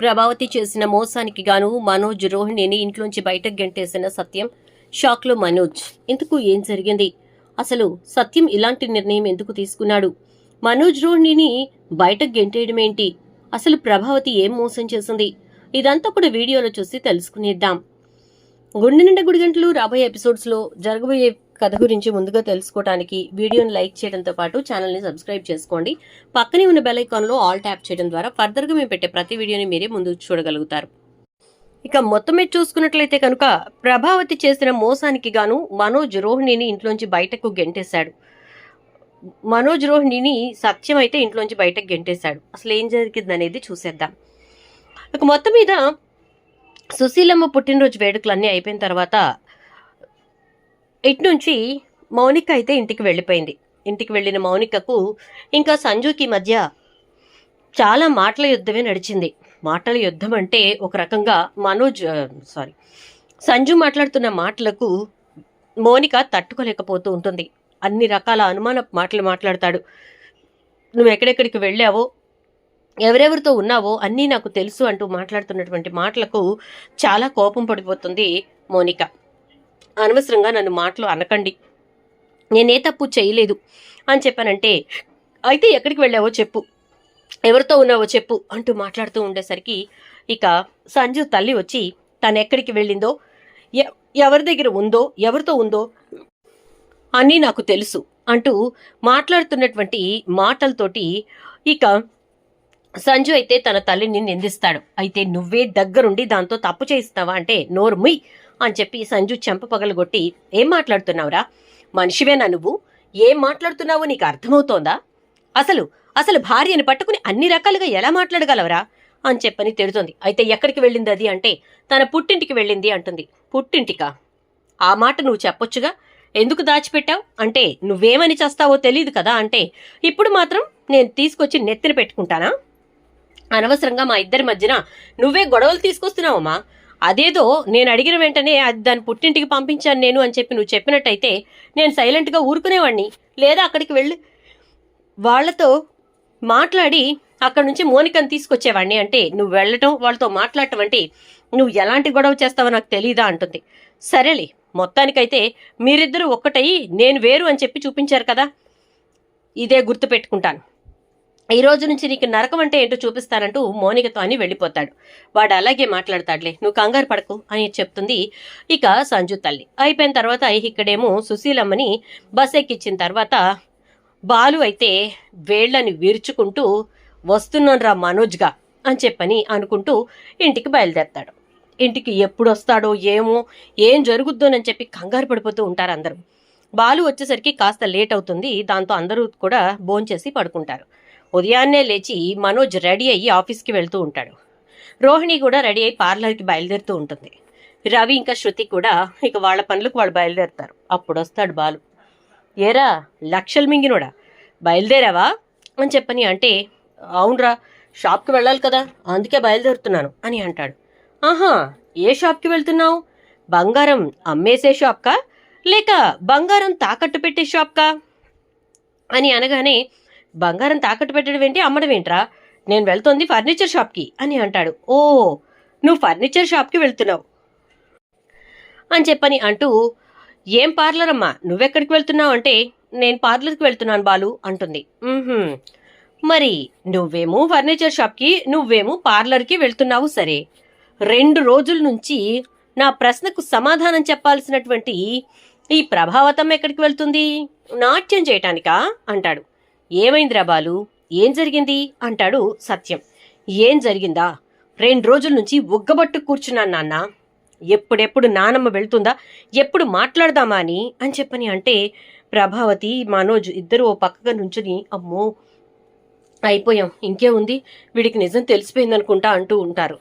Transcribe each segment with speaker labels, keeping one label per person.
Speaker 1: ప్రభావతి చేసిన మోసానికి గాను మనోజ్ రోహిణిని ఇంట్లోంచి బయటకు గెంటేసిన సత్యం. షాక్లో మనోజ్ ఇంతకు ఏం జరిగింది? అసలు సత్యం ఇలాంటి నిర్ణయం ఎందుకు తీసుకున్నాడు? మనోజ్ రోహిణిని బయటకు గెంటేయడమేంటి అసలు ప్రభావతి ఏం మోసం చేసింది? ఇదంతా కూడా వీడియోలో చూసి తెలుసుకునేద్దాం. గుండె నిండా గుడి గంటలు రాబోయే ఎపిసోడ్స్లో జరగబోయే కథ గురించి ముందుగా తెలుసుకోవడానికి వీడియోని లైక్ చేయడంతో పాటు ఛానల్ని సబ్స్క్రైబ్ చేసుకోండి. పక్కనే ఉన్న బెల్ ఐకాన్ ఆల్ ట్యాప్ చేయడం ద్వారా ఫర్దర్గా మేము పెట్టే ప్రతి వీడియోని మీరే ముందు చూడగలుగుతారు. ఇక మొత్తం మీద చూసుకున్నట్లయితే కనుక ప్రభావతి చేసిన మోసానికి గాను మనోజ్ రోహిణిని ఇంట్లోంచి బయటకు గెంటేశాడు. మనోజ్ రోహిణిని సత్యం అయితే ఇంట్లోంచి బయటకు గెంటేశాడు. అసలు ఏం జరిగింది అనేది చూసేద్దాం. ఇక మొత్తం మీద సుశీలమ్మ పుట్టినరోజు వేడుకలు అన్నీ అయిపోయిన తర్వాత ఇటు నుంచి మౌనిక అయితే ఇంటికి వెళ్ళిపోయింది. ఇంటికి వెళ్ళిన మౌనికకు ఇంకా సంజుకి మధ్య చాలా మాటల యుద్ధమే నడిచింది. మాటల యుద్ధం అంటే ఒక రకంగా మనోజ్ సారీ సంజు మాట్లాడుతున్న మాటలకు మౌనిక తట్టుకోలేకపోతూ ఉంటుంది. అన్ని రకాల అనుమాన మాటలు మాట్లాడతాడు. నువ్వు ఎక్కడెక్కడికి వెళ్ళావో ఎవరెవరితో ఉన్నావో అన్నీ నాకు తెలుసు అంటూ మాట్లాడుతున్నటువంటి మాటలకు చాలా కోపం పడిపోతుంది మోనిక. అనవసరంగా నన్ను మాటలు అనకండి. నేనే తప్పు చేయలేదు అని చెప్పానంటే అయితే ఎక్కడికి వెళ్ళావో చెప్పు. ఎవరితో ఉన్నావో చెప్పు అంటూ మాట్లాడుతూ ఉండేసరికి ఇక సంజు తల్లి వచ్చి తను ఎక్కడికి వెళ్ళిందో ఎ- ఎవరి దగ్గర ఉందో ఎవరితో ఉందో అని నాకు తెలుసు అంటూ మాట్లాడుతున్నటువంటి మాటలతోటి ఇక సంజు అయితే తన తల్లిని నిందిస్తాడు. అయితే నువ్వే దగ్గరుండి దాంతో తప్పు చేయిస్తావా? అంటే నోరు అని చెప్పి సంజు చెంప పగలగొట్టి ఏం మాట్లాడుతున్నావురా? మనిషివేనా నువ్వు? ఏం మాట్లాడుతున్నావో నీకు అర్థమవుతోందా? అసలు అసలు భార్యని పట్టుకుని అన్ని రకాలుగా ఎలా మాట్లాడగలవరా? అని చెప్పని తిడుతుంది. అయితే ఎక్కడికి వెళ్ళింది అది? అంటే తన పుట్టింటికి వెళ్ళింది అంటుంది. పుట్టింటికా? ఆ మాట నువ్వు చెప్పొచ్చుగా? ఎందుకు దాచిపెట్టావు? అంటే నువ్వేమని చేస్తావో తెలియదు కదా? అంటే ఇప్పుడు మాత్రం నేను తీసుకొచ్చి నెత్తిన పెట్టుకుంటానా? అనవసరంగా మా ఇద్దరి మధ్యన నువ్వే గొడవలు తీసుకొస్తున్నావమ్మా. అదేదో నేను అడిగిన వెంటనే అది దాని పుట్టింటికి పంపించాను నేను అని చెప్పి నువ్వు చెప్పినట్టయితే నేను సైలెంట్గా ఊరుకునేవాడిని. లేదా అక్కడికి వెళ్ళి. వాళ్ళతో మాట్లాడి అక్కడ నుంచి మోనికను తీసుకొచ్చేవాడిని. అంటే నువ్వు వెళ్ళటం వాళ్ళతో మాట్లాడటం అంటే నువ్వు ఎలాంటి గొడవ చేస్తావో నాకు తెలీదా అంటుంది. సరేలే మొత్తానికైతే మీరిద్దరూ ఒక్కటయి నేను వేరు అని చెప్పి చూపించారు కదా. ఇదే గుర్తు పెట్టుకుంటాను. ఈ రోజు నుంచి నీకు నరకం అంటే ఏంటో చూపిస్తానంటూ మౌనికతో అని వెళ్ళిపోతాడు. వాడు అలాగే మాట్లాడతాడులే నువ్వు కంగారు పడకు అని చెప్తుంది ఇక సంజు తల్లి. అయిపోయిన తర్వాత ఇక్కడేమో సుశీలమ్మని బస్ ఎక్కిచ్చిన తర్వాత బాలు అయితే వేళ్ళని విరుచుకుంటూ వస్తున్నాను రా మనోజ్గా అని చెప్పని అనుకుంటూ ఇంటికి బయలుదేరతాడు. ఇంటికి ఎప్పుడు వస్తాడో ఏమో ఏం జరుగుద్దోనని చెప్పి కంగారు పడిపోతూ ఉంటారు అందరూ. బాలు వచ్చేసరికి కాస్త లేట్ అవుతుంది దాంతో అందరూ కూడా భోంచేసి పడుకుంటారు. ఉదయాన్నే లేచి మనోజ్ రెడీ అయ్యి ఆఫీస్కి వెళ్తూ ఉంటాడు. రోహిణి కూడా రెడీ అయ్యి పార్లర్కి బయలుదేరుతూ ఉంటుంది. రవి ఇంకా శృతి కూడా ఇక వాళ్ళ పనులకు వాళ్ళు బయలుదేరుతారు. అప్పుడు వస్తాడు బాలు. ఏరా లక్షలు మింగినోడా? బయలుదేరావా? అని చెప్పని అంటే అవునరా షాప్కి వెళ్ళాలి కదా అందుకే బయలుదేరుతున్నాను అని అంటాడు. ఆహా ఏ షాప్కి వెళ్తున్నావు? బంగారం అమ్మేసే షాప్కా? లేక బంగారం తాకట్టు పెట్టే షాప్కా? అని అనగానే బంగారం తాకట్టు పెట్టడం ఏంటి? అమ్మడం ఏంట్రా? నేను వెళ్తోంది ఫర్నిచర్ షాప్కి అని అంటాడు. ఓ నువ్వు ఫర్నిచర్ షాప్కి వెళ్తున్నావు. అని చెప్పని అంటూ ఏం పార్లర్ అమ్మా నువ్వెక్కడికి వెళ్తున్నావు అంటే నేను పార్లర్కి వెళ్తున్నాను బాలు అంటుంది. మరి నువ్వేమో ఫర్నిచర్ షాప్కి నువ్వేమో పార్లర్కి వెళ్తున్నావు సరే. రెండు రోజుల నుంచి నా ప్రశ్నకు సమాధానం చెప్పాల్సినటువంటి ఈ ప్రభావతం ఎక్కడికి వెళ్తుంది? నాట్యం చేయటానికా? అంటాడు. ఏమైందిరా బాలు? ఏం జరిగింది? అంటాడు సత్యం. ఏం జరిగిందా? రెండు రోజుల నుంచి ఉగ్గబట్టు కూర్చున్నాను నాన్న. ఎప్పుడెప్పుడు నానమ్మ వెళ్తుందా? ఎప్పుడు మాట్లాడదామా అని? అని చెప్పని అంటే ప్రభావతి మనోజ్ ఇద్దరు ఓ పక్కగా నుంచుని అమ్మో అయిపోయాం ఇంకే ఉంది వీడికి నిజం తెలిసిపోయిందనుకుంటా అంటూ ఉంటారు.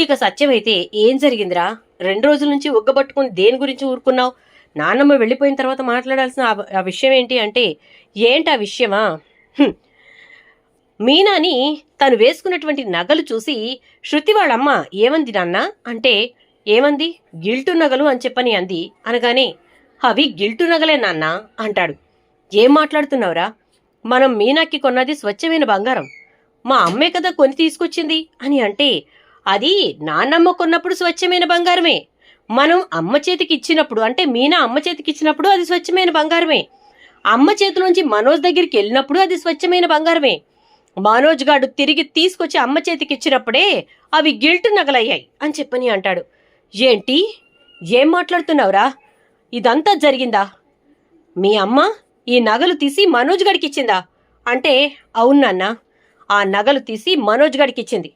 Speaker 1: ఇక సత్యమైతే ఏం జరిగిందిరా? రెండు రోజుల నుంచి ఉగ్గబట్టుకుని దేని గురించి ఊరుకున్నావు? నాన్నమ్మ వెళ్ళిపోయిన తర్వాత మాట్లాడాల్సిన ఆ- విషయం ఏంటి అంటే ఏంటి ఆ విషయమా? మీనాని తను వేసుకున్నటువంటి నగలు చూసి శృతి వాళ్ళమ్మ ఏమంది నాన్న? అంటే ఏమంది? గిల్టు నగలు అని చెప్పని అంది. అనగానే అవి గిల్టు నగలే నాన్న అంటాడు. ఏం మాట్లాడుతున్నావురా? మనం మీనాకి కొన్నది స్వచ్ఛమైన బంగారం. మా అమ్మే కదా కొని తీసుకొచ్చింది అని అంటే అది నాన్నమ్మ కొన్నప్పుడు స్వచ్ఛమైన బంగారమే. మనం అమ్మ చేతికి ఇచ్చినప్పుడు అంటే మీనా అమ్మ చేతికి ఇచ్చినప్పుడు అది స్వచ్ఛమైన బంగారమే. అమ్మ చేతిలోంచి మనోజ్ దగ్గరికి వెళ్ళినప్పుడు అది స్వచ్ఛమైన బంగారమే. మనోజ్ గాడు తిరిగి తీసుకొచ్చి అమ్మ చేతికి ఇచ్చినప్పుడే అవి గిల్ట్ నగలయ్యాయి అని చెప్పని అంటాడు. ఏంటి? ఏం మాట్లాడుతున్నావురా? ఇదంతా జరిగిందా? మీ అమ్మ ఈ నగలు తీసి మనోజ్ గడికి ఇచ్చిందా? అంటే అవును ఆ నగలు తీసి మనోజ్ గడికి ఇచ్చింది.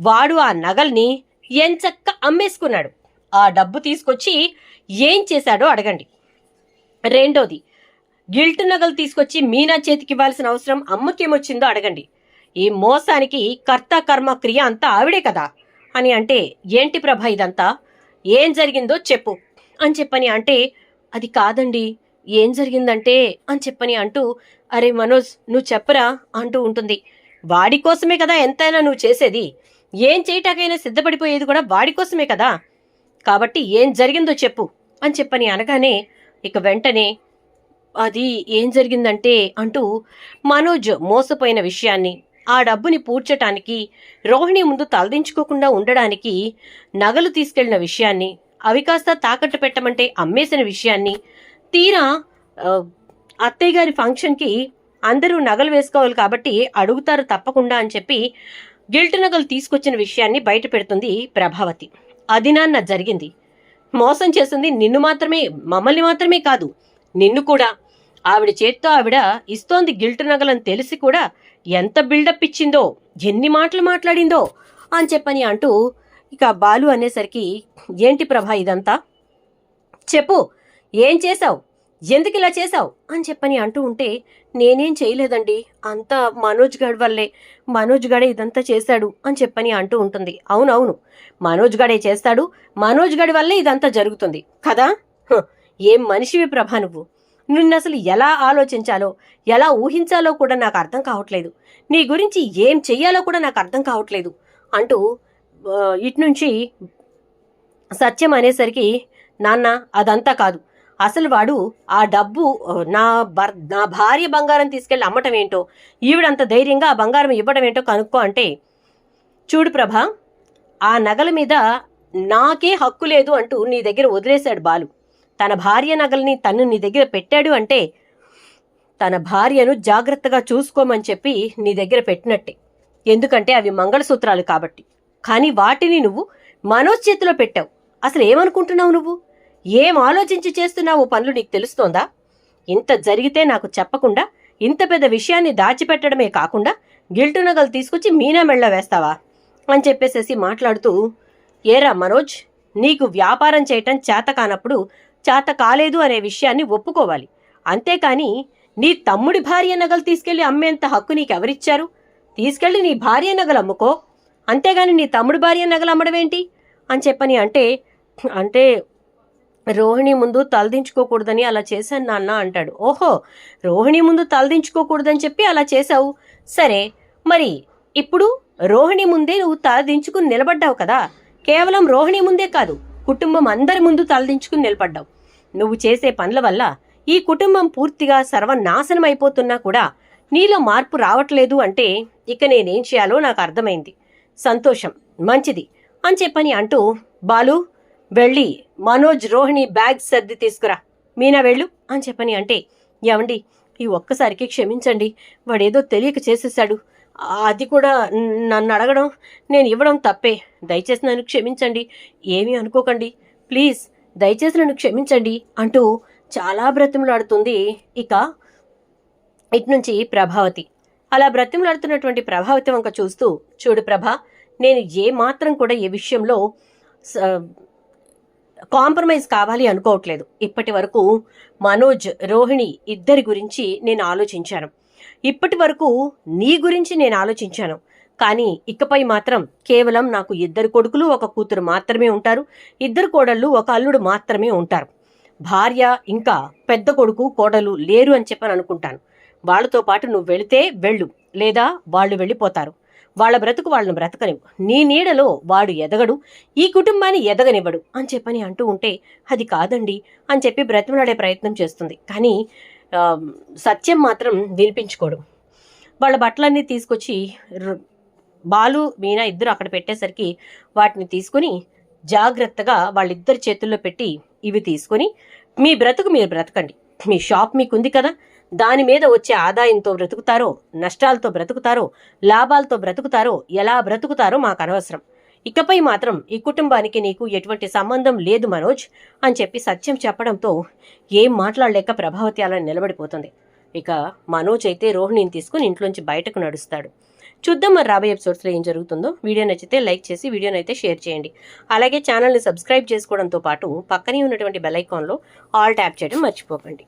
Speaker 1: వాడు ఆ నగల్ని ఎంచక్క అమ్మేసుకున్నాడు. ఆ డబ్బు తీసుకొచ్చి ఏం చేశాడో అడగండి. రెండోది గిల్ట్ నగలు తీసుకొచ్చి మీనా చేతికి ఇవ్వాల్సిన అవసరం అమ్మకేమొచ్చిందో అడగండి. ఈ మోసానికి కర్త కర్మ క్రియ అంతా ఆవిడే కదా? అని అంటే ఏంటి ప్రభ ఇదంతా? ఏం జరిగిందో చెప్పు. అని చెప్పని అంటే అది కాదండి. ఏం జరిగిందంటే అని చెప్పని అంటూ అరే మనోజ్ నువ్వు చెప్పరా అంటూ ఉంటుంది. వాడి కోసమే కదా ఎంతైనా నువ్వు చేసేది. ఏం చేయటాకైనా సిద్ధపడిపోయేది కూడా వాడి కోసమే కదా? కాబట్టి ఏం జరిగిందో చెప్పు అని చెప్పని అనగానే ఇక వెంటనే అది ఏం జరిగిందంటే అంటూ మనోజ్ మోసపోయిన విషయాన్ని ఆ డబ్బుని పూడ్చటానికి రోహిణి ముందు తలదించుకోకుండా ఉండడానికి నగలు తీసుకెళ్ళిన విషయాన్ని అవి కాస్త తాకట్టు పెట్టమంటే అమ్మేసిన విషయాన్ని తీరా అత్తయ్య గారి ఫంక్షన్కి అందరూ నగలు వేసుకోవాలి కాబట్టి అడుగుతారు తప్పకుండా అని చెప్పి గిల్ట్ నగలు తీసుకొచ్చిన విషయాన్ని బయట పెడుతుంది ప్రభావతి. అది నాన్న జరిగింది. మోసం చేసింది నిన్ను మాత్రమే మమ్మల్ని మాత్రమే కాదు నిన్ను కూడా. ఆవిడ చేత్తో ఆవిడ ఇస్తోంది గిల్ట్ నగలని తెలిసి కూడా ఎంత బిల్డప్ ఇచ్చిందో ఎన్ని మాటలు మాట్లాడిందో అని చెప్పని అంటూ ఇక బాలు అనేసరికి ఏంటి ప్రభా ఇదంతా? చెప్పు ఏం చేశావు? ఎందుకు ఇలా చేశావు? అని చెప్పని అంటూ ఉంటే నేనేం చేయలేదండి. అంతా మనోజ్ గడ్ వల్లే. మనోజ్ గడే ఇదంతా చేశాడు అని చెప్పని అంటూ ఉంటుంది. అవునవును. మనోజ్ గడే చేస్తాడు. మనోజ్ గడి వల్లే ఇదంతా జరుగుతుంది. కదా? ఏం మనిషివి ప్రభా నువ్వు? నిన్ను అసలు ఎలా ఆలోచించాలో ఎలా ఊహించాలో కూడా నాకు అర్థం కావట్లేదు. నీ గురించి ఏం చెయ్యాలో కూడా నాకు అర్థం కావట్లేదు. అంటూ ఇటు ఇట్నుంచి సత్యం అనేసరికి నాన్న అదంతా కాదు. అసలు వాడు ఆ డబ్బు నా భర్ నా భార్య బంగారం తీసుకెళ్ళి అమ్మటం ఏంటో ఈవిడంత ధైర్యంగా ఆ బంగారం ఇవ్వడం ఏంటో కనుక్కో అంటే చూడు ప్రభా ఆ నగల మీద నాకే హక్కు లేదు అంటూ నీ దగ్గర వదిలేశాడు బాలు. తన భార్య నగల్ని తను నీ దగ్గర పెట్టాడు అంటే తన భార్యను జాగ్రత్తగా చూసుకోమని చెప్పి నీ దగ్గర పెట్టినట్టే. ఎందుకంటే అవి మంగళసూత్రాలు కాబట్టి. కానీ వాటిని నువ్వు మనోజ్ చేతిలో పెట్టావు. అసలు ఏమనుకుంటున్నావు నువ్వు? ఏం ఆలోచించి చేస్తున్నావు పనులు నీకు తెలుస్తోందా? ఇంత జరిగితే నాకు చెప్పకుండా ఇంత పెద్ద విషయాన్ని దాచిపెట్టడమే కాకుండా గిల్టు నగలు తీసుకొచ్చి మీనా మెళ్ళ వేస్తావా? అని చెప్పేసేసి మాట్లాడుతూ ఏరా మనోజ్ నీకు వ్యాపారం చేయటం చేత కానప్పుడు చేత కాలేదు అనే విషయాన్ని ఒప్పుకోవాలి. అంతేకాని నీ తమ్ముడి భార్య నగలు తీసుకెళ్ళి అమ్మేంత హక్కు నీకెవరిచ్చారు? తీసుకెళ్ళి నీ భార్య నగలు అమ్ముకో. అంతేగాని నీ తమ్ముడి భార్య నగలు అమ్మడమేంటి? అని చెప్పని అంటే అంటే రోహిణి ముందు తలదించుకోకూడదని అలా చేశాను నాన్న అంటాడు. ఓహో రోహిణి ముందు తలదించుకోకూడదని చెప్పి అలా చేశావు? సరే మరి ఇప్పుడు రోహిణి ముందే నువ్వు తలదించుకుని నిలబడ్డావు కదా? కేవలం రోహిణి ముందే కాదు కుటుంబం అందరి ముందు తలదించుకుని నిలబడ్డావు. నువ్వు చేసే పనుల వల్ల ఈ కుటుంబం పూర్తిగా సర్వనాశనం అయిపోతున్నా కూడా నీలో మార్పు రావట్లేదు అంటే ఇక నేనేం చేయాలో నాకు అర్థమైంది. సంతోషం మంచిది అని చెప్పని అంటూ బాలు వెళ్ళి మనోజ్ రోహిణి బ్యాగ్ సర్ది తీసుకురా. మీనా వెళ్ళు అని చెప్పని అంటే ఏమండి ఈ ఒక్కసారికి క్షమించండి వాడేదో తెలియక చేసేసాడు అది కూడా నన్ను అడగడం నేను ఇవ్వడం తప్పే. దయచేసి నన్ను క్షమించండి. ఏమీ అనుకోకండి. ప్లీజ్ దయచేసి నన్ను క్షమించండి అంటూ చాలా బ్రతిమలాడుతుంది ఇక ఇట్నుంచి ప్రభావతి. అలా బ్రతిమలాడుతున్నటువంటి ప్రభావతి వంక చూస్తూ చూడు ప్రభా నేను ఏ మాత్రం కూడా ఈ విషయంలో స- కాంప్రమైజ్ కావాలి అనుకోవట్లేదు. ఇప్పటి వరకు మనోజ్ రోహిణి ఇద్దరి గురించి నేను ఆలోచించాను. ఇప్పటి వరకు నీ గురించి నేను ఆలోచించాను. కానీ ఇకపై మాత్రం కేవలం నాకు ఇద్దరు కొడుకులు ఒక కూతురు మాత్రమే ఉంటారు. ఇద్దరు కోడళ్ళు ఒక అల్లుడు మాత్రమే ఉంటారు. భార్య ఇంకా పెద్ద కొడుకు కోడలు లేరు అని చెప్పని అనుకుంటాను. వాళ్ళతో పాటు నువ్వు వెళితే వెళ్ళు లేదా వాళ్ళు వెళ్ళిపోతారు. వాళ్ళ బ్రతుకు వాళ్ళని బ్రతకనివ్వు. నీ నీడలో వాడు ఎదగడు ఈ కుటుంబాన్ని ఎదగనివ్వడు అని చెప్పని అంటూ ఉంటే అది కాదండి అని చెప్పి బ్రతిమలాడే ప్రయత్నం చేస్తుంది. కానీ సత్యం మాత్రం వినిపించుకోడు. వాళ్ళ బట్టలన్నీ తీసుకొచ్చి రు- బాలు మీనా ఇద్దరు అక్కడ పెట్టేసరికి వాటిని తీసుకుని జాగ్రత్తగా వాళ్ళిద్దరి చేతుల్లో పెట్టి ఇవి తీసుకొని మీ బ్రతుకు మీరు బ్రతకండి. మీ షాప్ మీకుంది కదా దాని మీద వచ్చే ఆదాయంతో బ్రతుకుతారో నష్టాలతో బ్రతుకుతారో లాభాలతో బ్రతుకుతారో ఎలా బ్రతుకుతారో మాకు అనవసరం. ఇకపై మాత్రం ఈ కుటుంబానికి నీకు ఎటువంటి సంబంధం లేదు మనోజ్ అని చెప్పి సత్యం చెప్పడంతో ఏం మాట్లాడలేక ప్రభావతి అలా నిలబడిపోతుంది. ఇక మనోజ్ అయితే రోహిణిని తీసుకుని ఇంట్లోంచి బయటకు నడుస్తాడు. చూద్దాం మరి రాబోయే ఎపిసోడ్స్లో ఏం జరుగుతుందో. వీడియో నచ్చితే లైక్ చేసి వీడియోని అయితే షేర్ చేయండి. అలాగే ఛానల్ని సబ్స్క్రైబ్ చేసుకోవడంతో పాటు పక్కనే ఉన్నటువంటి బెల్ ఐకాన్లో ఆల్ ట్యాప్ చేయడం మర్చిపోకండి.